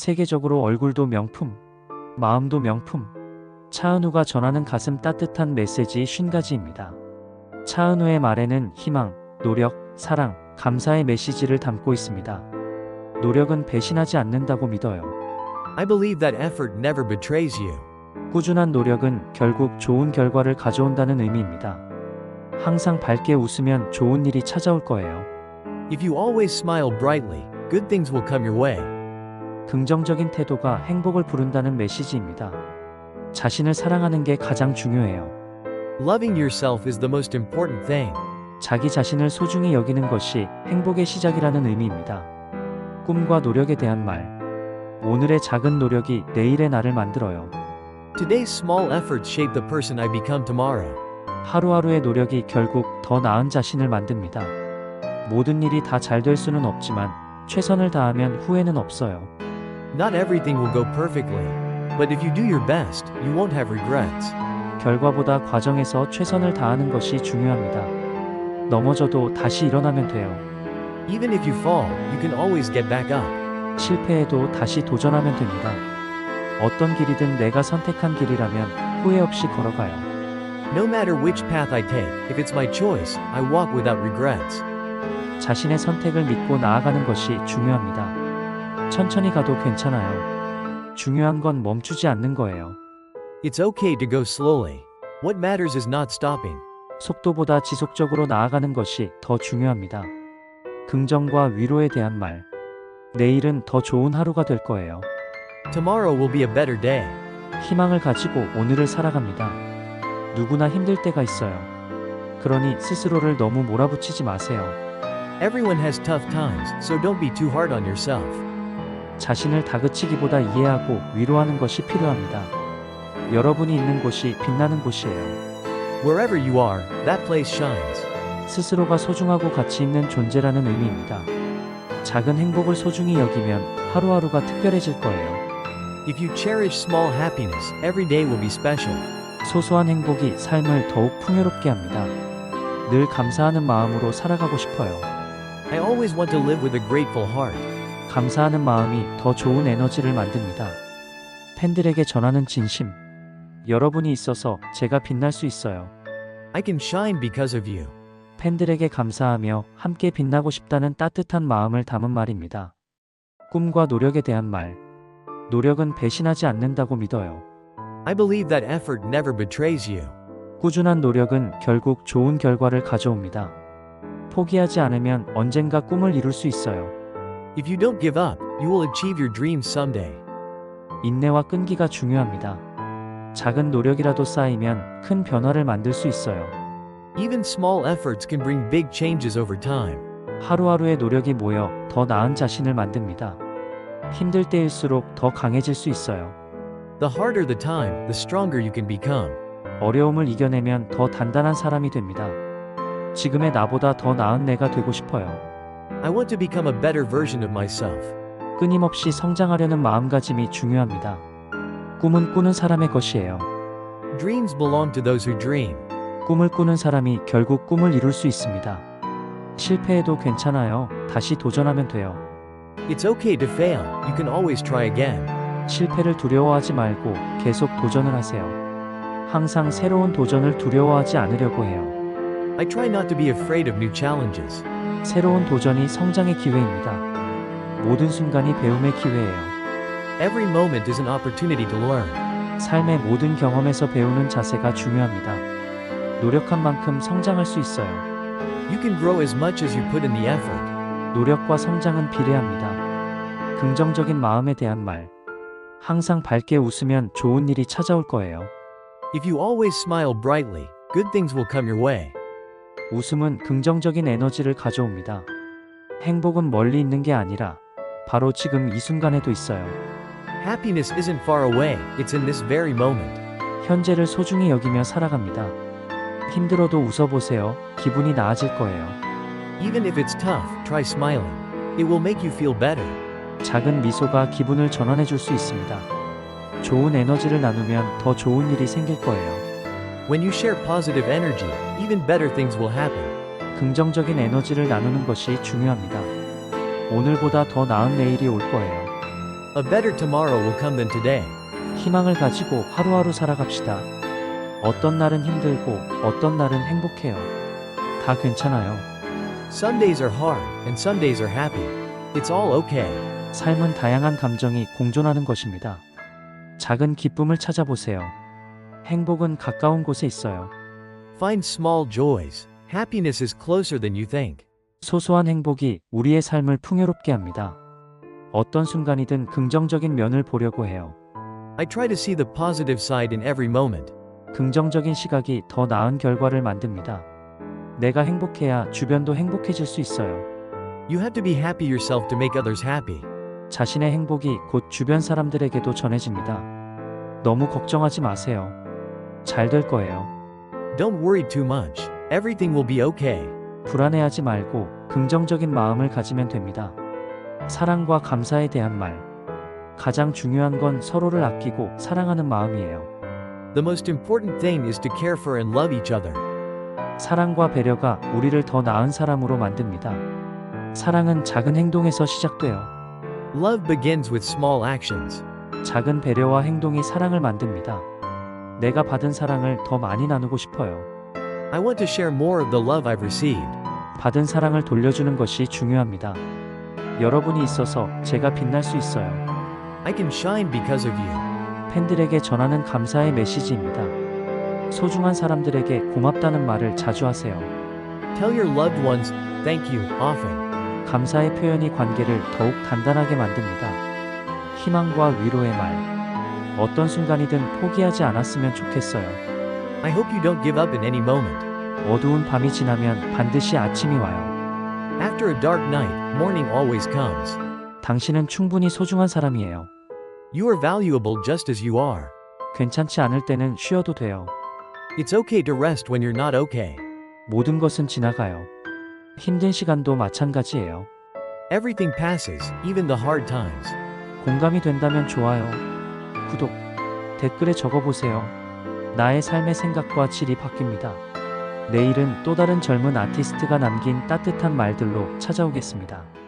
세계적으로 얼굴도 명품, 마음도 명품. 차은우가 전하는 가슴 따뜻한 메시지 50가지입니다. 차은우의 말에는 희망, 노력, 사랑, 감사의 메시지를 담고 있습니다. 노력은 배신하지 않는다고 믿어요. I believe that effort never betrays you. 꾸준한 노력은 결국 좋은 결과를 가져온다는 의미입니다. 항상 밝게 웃으면 좋은 일이 찾아올 거예요. If you always smile brightly, good things will come your way. 긍정적인 태도가 행복을 부른다는 메시지입니다. 자신을 사랑하는 게 가장 중요해요. Loving yourself is the most important thing. 자기 자신을 소중히 여기는 것이 행복의 시작이라는 의미입니다. 꿈과 노력에 대한 말. 오늘의 작은 노력이 내일의 나를 만들어요. Today's small efforts shape the person I become tomorrow. 하루하루의 노력이 결국 더 나은 자신을 만듭니다. 모든 일이 다 잘 될 수는 없지만 최선을 다하면 후회는 없어요. Not everything will go perfectly. But if you do your best, you won't have regrets. 결과보다 과정에서 최선을 다하는 것이 중요합니다. 넘어져도 다시 일어나면 돼요. Even if you fall, you can always get back up. 실패해도 다시 도전하면 됩니다. 어떤 길이든 내가 선택한 길이라면 후회 없이 걸어가요. No matter which path I take, if it's my choice, I walk without regrets. 자신의 선택을 믿고 나아가는 것이 중요합니다. 천천히 가도 괜찮아요. 중요한 건 멈추지 않는 거예요. It's okay to go slowly. What matters is not stopping. 속도보다 지속적으로 나아가는 것이 더 중요합니다. 긍정과 위로에 대한 말. 내일은 더 좋은 하루가 될 거예요. Tomorrow will be a better day. 희망을 가지고 오늘을 살아갑니다. 누구나 힘들 때가 있어요. 그러니 스스로를 너무 몰아붙이지 마세요. Everyone has tough times, so don't be too hard on yourself. 자신을 다그치기보다 이해하고 위로하는 것이 필요합니다. 여러분이 있는 곳이 빛나는 곳이에요. Wherever you are, that place shines. 스스로가 소중하고 가치 있는 존재라는 의미입니다. 작은 행복을 소중히 여기면 하루하루가 특별해질 거예요. If you cherish small happiness, every day will be special. 소소한 행복이 삶을 더욱 풍요롭게 합니다. 늘 감사하는 마음으로 살아가고 싶어요. I always want to live with a grateful heart. 감사하는 마음이 더 좋은 에너지를 만듭니다. 팬들에게 전하는 진심. 여러분이 있어서 제가 빛날 수 있어요. I can shine because of you. 팬들에게 감사하며 함께 빛나고 싶다는 따뜻한 마음을 담은 말입니다. 꿈과 노력에 대한 말. 노력은 배신하지 않는다고 믿어요. I believe that effort never betrays you. 꾸준한 노력은 결국 좋은 결과를 가져옵니다. 포기하지 않으면 언젠가 꿈을 이룰 수 있어요. If you don't give up, you will achieve your dreams someday. 인내와 끈기가 중요합니다. 작은 노력이라도 쌓이면 큰 변화를 만들 수 있어요. Even small efforts can bring big changes over time. 하루하루의 노력이 모여 더 나은 자신을 만듭니다. 힘들 때일수록 더 강해질 수 있어요. The harder the time, the stronger you can become. 어려움을 이겨내면 더 단단한 사람이 됩니다. 지금의 나보다 더 나은 내가 되고 싶어요. I want to become a better version of myself. 끊임없이 성장하려는 마음가짐이 중요합니다. 꿈은 꾸는 사람의 것이에요. Dreams belong to those who dream. 꿈을 꾸는 사람이 결국 꿈을 이룰 수 있습니다. 실패해도 괜찮아요. 다시 도전하면 돼요. It's okay to fail, you can always try again. 실패를 두려워하지 말고 계속 도전을 하세요. 항상 새로운 도전을 두려워하지 않으려고 해요. I try not to be afraid of new challenges. 새로운 도전이 성장의 기회입니다. 모든 순간이 배움의 기회예요. Every moment is an opportunity to learn. 삶의 모든 경험에서 배우는 자세가 중요합니다. 노력한 만큼 성장할 수 있어요. You can grow as much as you put in the effort. 노력과 성장은 비례합니다. 긍정적인 마음에 대한 말. 항상 밝게 웃으면 좋은 일이 찾아올 거예요. If you always smile brightly, good things will come your way. 웃음은 긍정적인 에너지를 가져옵니다. 행복은 멀리 있는 게 아니라 바로 지금 이 순간에도 있어요. Happiness isn't far away, it's in this very moment. 현재를 소중히 여기며 살아갑니다. 힘들어도 웃어보세요. 기분이 나아질 거예요. Even if it's tough, try smiling. It will make you feel better. 작은 미소가 기분을 전환해 줄 수 있습니다. 좋은 에너지를 나누면 더 좋은 일이 생길 거예요. When you share positive energy, even better things will happen. 긍정적인 에너지를 나누는 것이 중요합니다. 오늘보다 더 나은 내일이 올 거예요. A better tomorrow will come than today. 희망을 가지고 하루하루 살아갑시다. 어떤 날은 힘들고 어떤 날은 행복해요. 다 괜찮아요. Sundays are hard, and Sundays are happy. It's all okay. 삶은 다양한 감정이 공존하는 것입니다. 작은 기쁨을 찾아보세요. 행복은 가까운 곳에 있어요. Find small joys. Happiness is closer than you think. 소소한 행복이 우리의 삶을 풍요롭게 합니다. 어떤 순간이든 긍정적인 면을 보려고 해요. I try to see the positive side in every moment. 긍정적인 시각이 더 나은 결과를 만듭니다. 내가 행복해야 주변도 행복해질 수 있어요. You have to be happy yourself to make others happy. 자신의 행복이 곧 주변 사람들에게도 전해집니다. 너무 걱정하지 마세요. 잘 될 거예요. Don't worry too much. Everything will be okay. 불안해하지 말고 긍정적인 마음을 가지면 됩니다. 사랑과 감사에 대한 말. 가장 중요한 건 서로를 아끼고 사랑하는 마음이에요. The most important thing is to care for and love each other. 사랑과 배려가 우리를 더 나은 사람으로 만듭니다. 사랑은 작은 행동에서 시작돼요. Love begins with small actions. 작은 배려와 행동이 사랑을 만듭니다. 내가 받은 사랑을 더 많이 나누고 싶어요. I want to share more of the love I've received. 받은 사랑을 돌려주는 것이 중요합니다. 여러분이 있어서 제가 빛날 수 있어요. I can shine because of you. 팬들에게 전하는 감사의 메시지입니다. 소중한 사람들에게 고맙다는 말을 자주 하세요. Tell your loved ones, thank you, often. 감사의 표현이 관계를 더욱 단단하게 만듭니다. 희망과 위로의 말. 어떤 순간이든 포기하지 않았으면 좋겠어요. I hope you don't give up in any moment. 어두운 밤이 지나면 반드시 아침이 와요. After a dark night, morning always comes. 당신은 충분히 소중한 사람이에요. You are valuable just as you are. 괜찮지 않을 때는 쉬어도 돼요. It's okay to rest when you're not okay. 모든 것은 지나가요. 힘든 시간도 마찬가지예요. Everything passes, even the hard times. 공감이 된다면 좋아요. 구독, 댓글에 적어보세요. 나의 삶의 생각과 질이 바뀝니다. 내일은 또 다른 젊은 아티스트가 남긴 따뜻한 말들로 찾아오겠습니다.